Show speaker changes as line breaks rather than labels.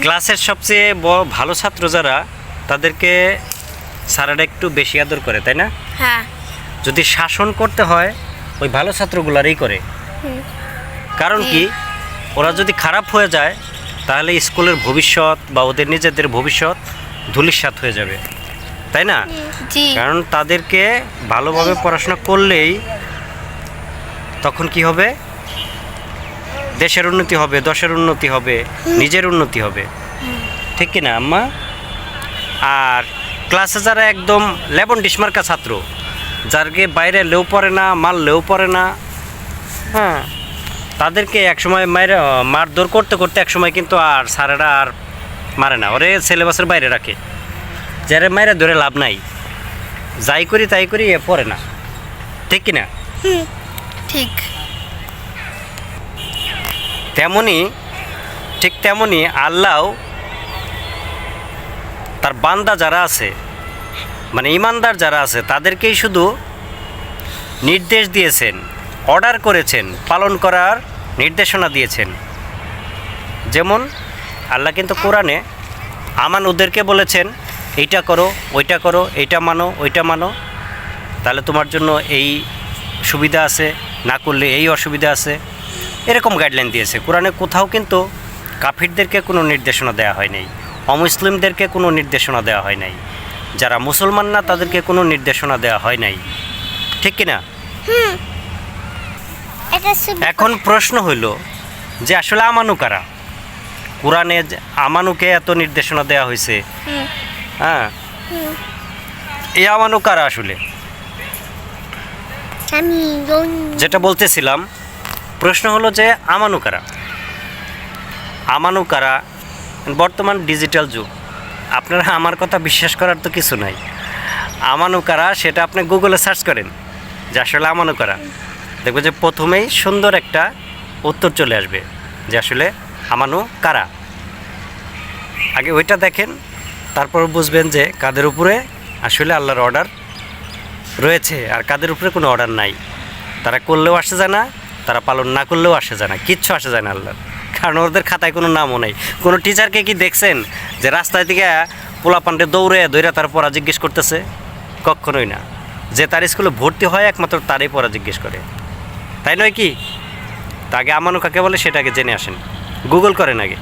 ক্লাসের সবচেয়ে বড় ভালো ছাত্র যারা তাদেরকে স্যারেরা একটু বেশি আদর করে তাই না?
হ্যাঁ।
যদি শাসন করতে হয় ওই ভালো ছাত্রগুলারই করে। কারণ কি? ওরা যদি খারাপ হয়ে যায় তাহলে স্কুলের ভবিষ্যৎ বা ওদের নিজেদের ভবিষ্যৎ ধুলিস্বাত হয়ে যাবে। তাই না? কারণ তাদেরকে ভালোভাবে পড়াশোনা করলেই তখন কি হবে? দেশের উন্নতি হবে দশের উন্নতি হবে নিজের উন্নতি হবে। ঠিক কি না আম্মা? আর ক্লাসে যারা একদম লেবন ডিসমার্কা ছাত্র যারকে বাইরে লেও পড়ে না মারলেও পড়ে না হ্যাঁ তাদেরকে একসময় মায়ের মারধর করতে করতে একসময় কিন্তু আর স্যারেরা আর মারে না। ওরে সিলেবাসের বাইরে রাখে। যারা মায়েরা ধরে লাভ নাই। যাই করি তাই করি এ পড়ে না। ঠিক কি না
ঠিক।
তেমনি, ঠিক তেমনি আল্লাহ তার বান্দা যারা আছে মানে ইমানদার যারা আছে, তাদেরকেই শুধু নির্দেশ দিয়েছেন অর্ডার করেছেন, পালন করার নির্দেশনা দিয়েছেন। যেমন, আল্লাহ কিন্তু কোরআনে আমান ওদেরকে বলেছেন, এইটা করো, ওইটা করো, এইটা মানো, ওইটা মানো। তাহলে তোমার জন্য এই সুবিধা আছে, না করলে এই অসুবিধা আছে। এরকম গাইডলাইন দিয়েছে। কোরআনে কোথাও কিন্তু কাফিরদেরকে কোনো নির্দেশনা দেওয়া হয় নাই অমুসলিমদেরকে কোনো নির্দেশনা দেওয়া হয় নাই যারা মুসলমান না তাদেরকে কোনো নির্দেশনা দেওয়া হয় নাই। ঠিক কিনা? এখন প্রশ্ন হইল যে আসলে আমানু কারা? কোরআনে আমানুকে এত নির্দেশনা দেওয়া হয়েছে হ্যাঁ। এই আমানু কারা আসলে? যেটা বলতেছিলাম প্রশ্ন হলো যে আমানু কারা? আমানু কারা? বর্তমান ডিজিটাল যুগ। আপনারা আমার কথা বিশ্বাস করার তো কিছু নাই। আমানু কারা সেটা আপনি গুগলে সার্চ করেন যে আসলে আমানু কারা। দেখবেন যে প্রথমেই সুন্দর একটা উত্তর চলে আসবে যে আসলে আমানু কারা। আগে ওইটা দেখেন, তারপর বুঝবেন যে কাদের উপরে আসলে আল্লাহর অর্ডার রয়েছে আর কাদের উপরে কোনো অর্ডার নাই। তারা করলেও আসে যায় না তারা পালন না করলেও আসে যায় না, কিচ্ছু আসে যায় না আল্লাহ কারণ ওদের খাতায় কোনো নামও নেই। কোনো টিচারকে কি দেখছেন যে রাস্তায় থেকে পোলা পান্ডে দৌড়ে দৌড়ে তার পড়া জিজ্ঞেস করতেছে? কখনোই না। যে তার স্কুলে ভর্তি হয় একমাত্র তারই পড়া জিজ্ঞেস করে। তাই নয় কি? তাকে আমানো কাকে বলে সেটাকে জেনে আসেন। গুগল করেন আগে।